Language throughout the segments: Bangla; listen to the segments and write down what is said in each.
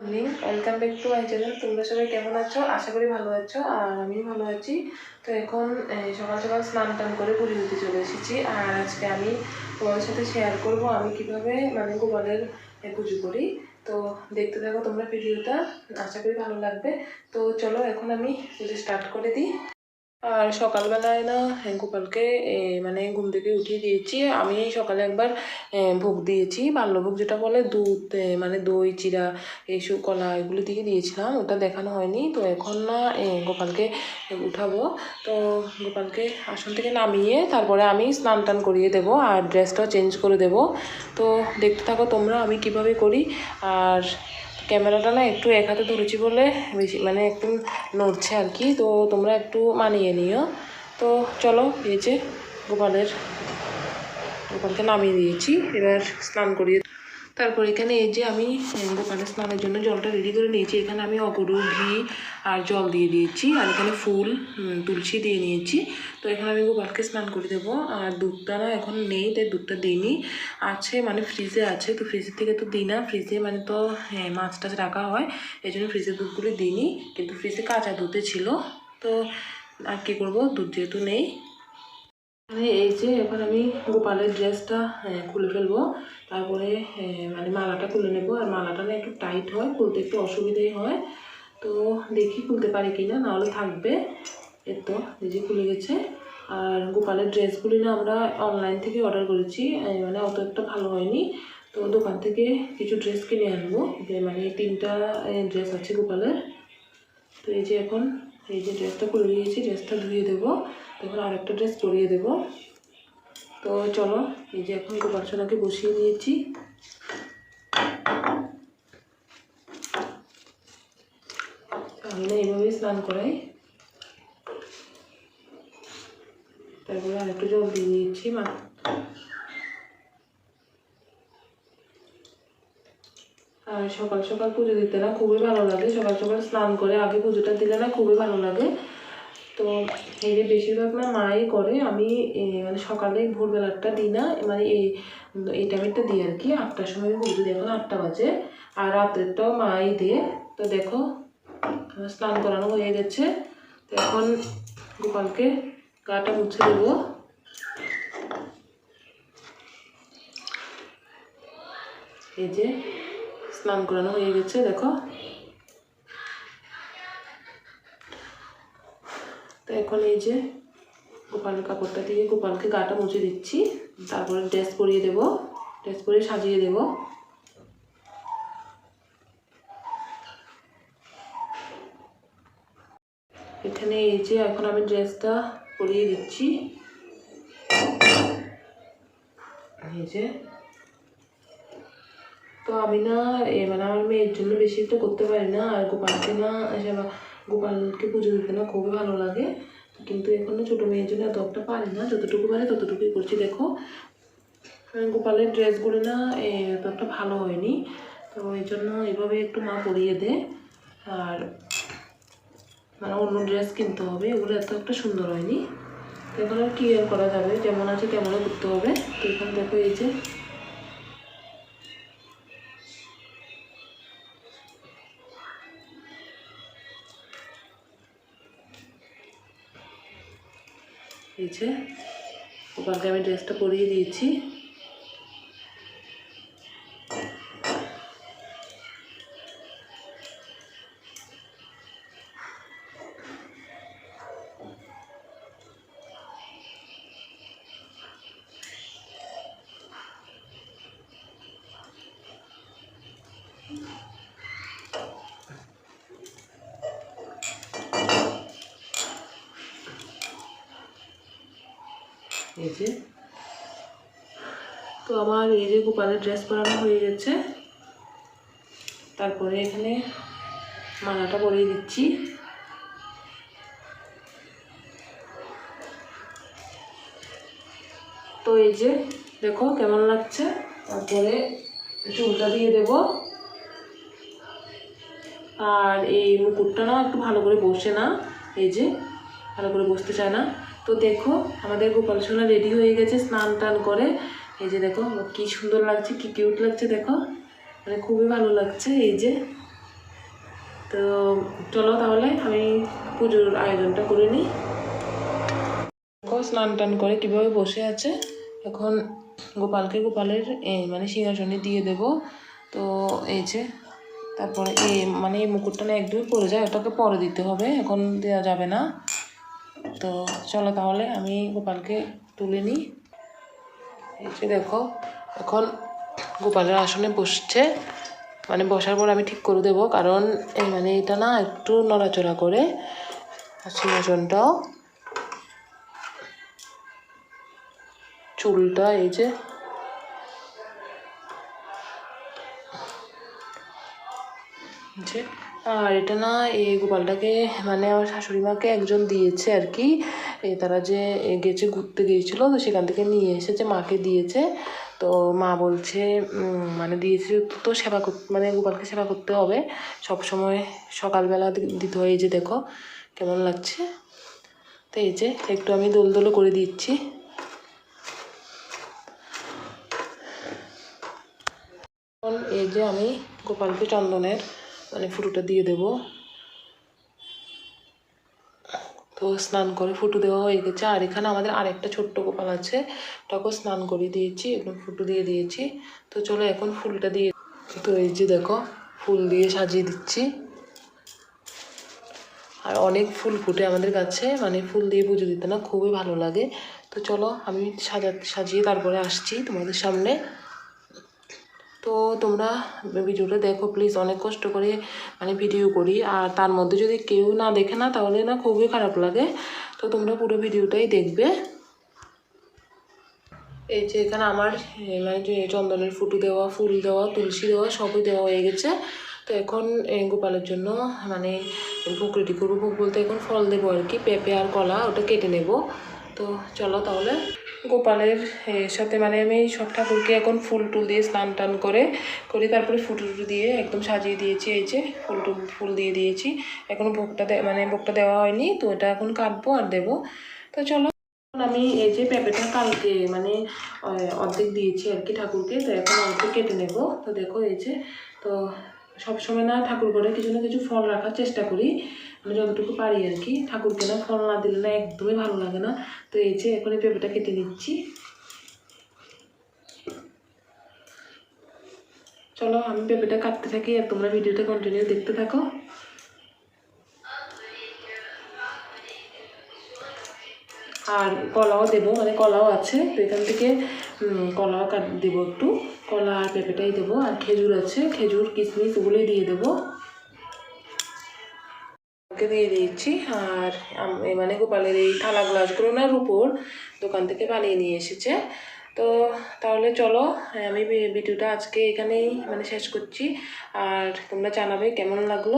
Morning welcome back to my channel তোমরা সবাই কেমন আছো? আশা করি ভালো আছো, আর আমি ভালো আছি। তো এখন সকাল সকাল স্নান টান করে পুরী হতে চলে এসেছি, আর আজকে আমি তোমাদের সাথে শেয়ার করব আমি কীভাবে মানে গোপালের পুজো করি। তো দেখতে থাকো তোমরা ভিডিওটা, আশা করি ভালো লাগবে। তো চলো, এখন আমি পুজো স্টার্ট করে দিই। আর সকালবেলায় না গোপালকে মানে ঘুম থেকে উঠিয়ে দিয়েছি। আমি সকালে একবার ভোগ দিয়েছি। বাল্যভোগ যেটা বলে দুধ মানে দই চিরা এইসব কলা, এগুলো দিয়ে দিয়েছিলাম। ওটা দেখানো হয়নি। তো এখন না গোপালকে উঠাবো। তো গোপালকে আসন থেকে নামিয়ে তারপরে আমি স্নান টান করিয়ে দেবো আর ড্রেসটাও চেঞ্জ করে দেবো। তো দেখতে থাকো তোমরা আমি কীভাবে করি। আর ক্যামেরাটা না একটু এক হাতে ধরেছি বলে বেশি মানে একটু নড়ছে আর কি। তো তোমরা একটু মানিয়ে নিও। তো চলো, এই যে গোপালের গোপালকে নামিয়ে দিয়েছি। এবার স্নান করিয়ে তারপর এখানে এই যে আমি উম, স্নানের জন্য জলটা রেডি করে নিয়েছি। এখানে আমি অগরু ঘি আর জল দিয়ে দিয়েছি। আর এখানে ফুল তুলসী দিয়ে নিয়েছি। তো এখানে আমি গোপালকে স্নান করে দেবো। আর দুধটা না এখন নেই তাই দুধটা দিইনি। আছে মানে ফ্রিজে আছে তো ফ্রিজের থেকে তো দিই না। ফ্রিজে মানে তো হ্যাঁ মাছ টাছ রাখা হয়। এই জন্য ফ্রিজের দুধগুলি দিইনি। কিন্তু ফ্রিজে কাঁচা দুধে ছিল। তো আর কী করব? দুধ যেহেতু নেই মানে এই যে এখন আমি গোপালের ড্রেসটা হ্যাঁ, খুলে ফেলব। তারপরে হ্যাঁ, মানে মালাটা খুলে নেব। আর মালাটা না একটু টাইট হয় খুলতে একটু অসুবিধাই হয়। তো দেখি খুলতে পারি কি না নাহলে থাকবে। এর তো নিজে খুলে গেছে। আর গোপালের ড্রেসগুলি না আমরা অনলাইন থেকে অর্ডার করেছি। মানে অত একটা ভালো হয়নি। তো দোকান থেকে কিছু ড্রেস কিনে আনব। মানে তিনটা ড্রেস আছে গোপালের। তো এই যে এখন এই যে ড্রেসটা করে দিয়েছি ড্রেসটা ধুয়ে দেবো। তখন আরেকটা ড্রেস পরিয়ে দেবো। তো চলো, এই যে এখন সোনাকে বসিয়ে দিয়েছি আমি না এইভাবেই স্নান করাই। তারপরে আরেকটু জল দিয়ে দিয়েছি মা সকাল সকাল পুজো দিতে না, খুবই ভালো লাগে। সকাল সকাল স্নান করে আগে পুজোটা দিলে না খুবই ভালো লাগে। তো এই যে বেশিরভাগ না মাই করে, আমি মানে সকালে ভোরবেলাটা দিই না মানে এই এই টাইমেরটা দিই আর কি। আটটার সময় পুজো দিই, এখন আটটা বাজে। আর রাত্রেরটাও মাই দিয়ে। তো দেখো স্নান করানো হয়ে গেছে। তো এখন গোপালকে গাটা মুছে দেবো। এই যে স্নান করানো হয়ে গেছে দেখো তো এখন এই যে গোপালের কাপড়টা দিয়ে গোপালকে গাটা মুছে দিচ্ছি তারপরে ড্রেস পরিয়ে দেবো ড্রেস পরিয়ে সাজিয়ে দেবো এখানে এই যে এখন আমি ড্রেসটা পরিয়ে দিচ্ছি এই যে তো আমি না মানে আমার মেয়ের জন্য বেশি একটা করতে পারি না, আর গোপালকে না গোপালকে পুজো দিতে না খুবই ভালো লাগে। কিন্তু এখন না ছোটো মেয়ের জন্য এত একটা পারি না, যতটুকু পারি ততটুকুই করছি, দেখো। গোপালের ড্রেসগুলো না এত একটা ভালো হয়নি। তো এই জন্য এভাবে একটু মা পরিয়ে দে। আর মানে অন্য ড্রেস কিনতে হবে এগুলো এত একটা সুন্দর হয়নি। এখন আর কি করা যাবে? যেমন আছে তেমনই করতে হবে। তো এখানে দেখো এই যে এই আমি ড্রেসটা পরিয়ে দিয়েছি। এই যে। তো আমার এই যে গোপালের ড্রেস পরানো হয়ে গেছে। তারপরে এখানে মালাটা পরিয়ে দিচ্ছি। তো এই যে, দেখো কেমন লাগছে? তারপরে চুলটা দিয়ে দেব। আর এই মুকুটটা না একটু ভালো করে বসে না। এই যে, ভালো করে বসতে চায় না। তো দেখো, আমাদের গোপাল সোনা রেডি হয়ে গেছে স্নান টান করে। এই যে দেখো কি সুন্দর লাগছে, কি কিউট লাগছে দেখো। মানে খুবই ভালো লাগছে এই যে। তো চলো তাহলে আমি পুজোর আয়োজনটা করে নিই। দেখো, স্নান টান করে কীভাবে বসে আছে। এখন গোপালকে গোপালের মানে সিংহাসনে দিয়ে দেব। তো এই যে, তারপরে এ মানে এই মুকুটটা না একদমই পড়ে যায়, ওটাকে পরে দিতে হবে, এখন দেওয়া যাবে না। তো চলো তাহলে আমি গোপালকে তুলে নিই। এই যে দেখো, এখন গোপালের আসনে বসছে। মানে বসার পর আমি ঠিক করে দেবো, কারণ এই মানে এটা না একটু নড়াচড়া করে সিংহাসনটাও চুলটা এই যে যে আর এটা না এই গোপালটাকে মানে আমার শাশুড়ি মাকে একজন দিয়েছে আর কি। এ তারা যে গেছে, ঘুরতে গিয়েছিল, তো সেখান থেকে নিয়ে এসেছে, মাকে দিয়েছে। তো মা বলছে মানে দিয়েছে তো- সেবা করতে মানে গোপালকে সেবা করতে হবে। সব সময় সকালবেলা দিতে হয় এই যে দেখো, কেমন লাগছে? তো এই যে একটু আমি দোল দোল করে দিচ্ছি। এই যে আমি গোপালকে চন্দনের মানে ফুটোটা দিয়ে দেব। তো স্নান করে ফুটো দেওয়া হয়ে গেছে। আর এখানে আমাদের আরেকটা ছোট্ট গোপাল আছে, ওটাকেও স্নান করে দিয়েছি, একদম ফুটো দিয়ে দিয়েছি। তো চলো এখন ফুলটা দিয়ে তো এই যে দেখো, ফুল দিয়ে সাজিয়ে দিচ্ছি। আর অনেক ফুল ফুটে আমাদের কাছে মানে ফুল দিয়ে পুজো দিতে না খুবই ভালো লাগে। তো চলো আমি সাজা, সাজিয়ে তারপরে আসছি তোমাদের সামনে। তো তোমরা ভিডিওটা দেখো প্লিজ অনেক কষ্ট করে মানে ভিডিও করি। আর তার মধ্যে যদি কেউ না দেখে না, তাহলে না খুবই খারাপ লাগে। তো তোমরা পুরো ভিডিওটাই দেখবে। এই যে এখানে আমার মানে চন্দনের ফুটো দেওয়া, ফুল দেওয়া, তুলসী দেওয়া সবই দেওয়া হয়ে গেছে। তো এখন গোপালের জন্য মানে ভোগ করব। ভোগ বলতে এখন ফল দেবো আর কি, পেঁপে আর কলা, ওটা কেটে নেব। তো চলো তাহলে। গোপালের সাথে মানে আমি সব ঠাকুরকে এখন ফুল টুল দিয়ে স্নান টান করে করে তারপরে ফুটো টুটো দিয়ে একদম সাজিয়ে দিয়েছি, এই যে ফুল টুল, ফুল দিয়ে দিয়েছি। এখনও ভোগটা মানে ভোগটা দেওয়া হয়নি, তো এটা এখন কাটবো আর দেবো। তো চলো আমি এই যে পেঁপেটা কালকে মানে অর্ধেক দিয়েছি আর কি ঠাকুরকে, তো এখন অর্ধেক কেটে নেব। তো দেখো এই যে, তো সবসময় না ঠাকুর করে কিছু না কিছু ফল রাখার চেষ্টা করি। আমি যতটুকু পারি আর কি। ঠাকুরকে না ফল না দিলে না একদমই ভালো লাগে না। তো এই যে এখন এই পেঁপেটা কেটে নিচ্ছি। চলো, আমি পেঁপেটা কাটতে থাকি আর তোমরা ভিডিওটা কন্টিনিউ দেখতে থাকো। আর কলাও দেবো মানে কলাও আছে, তো এখান থেকে কলাও কাট দেবো একটু। কলা আর পেঁপেটাই দেবো, আর খেজুর আছে, খেজুর, কিশমিশ ওগুলোই দিয়ে দেবো। ওকে দিয়ে দিয়েছি, আর মানে গোপালের এই থালা গ্লাসগুলো না রুপোর, দোকান থেকে বানিয়ে নিয়ে এসেছে। তো তাহলে চলো, আমি ভিডিওটা আজকে এখানেই মানে শেষ করছি। আর তোমরা জানাবে কেমন লাগল।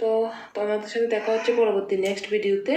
তো তোমাদের সাথে দেখা হচ্ছে পরবর্তী নেক্সট ভিডিওতে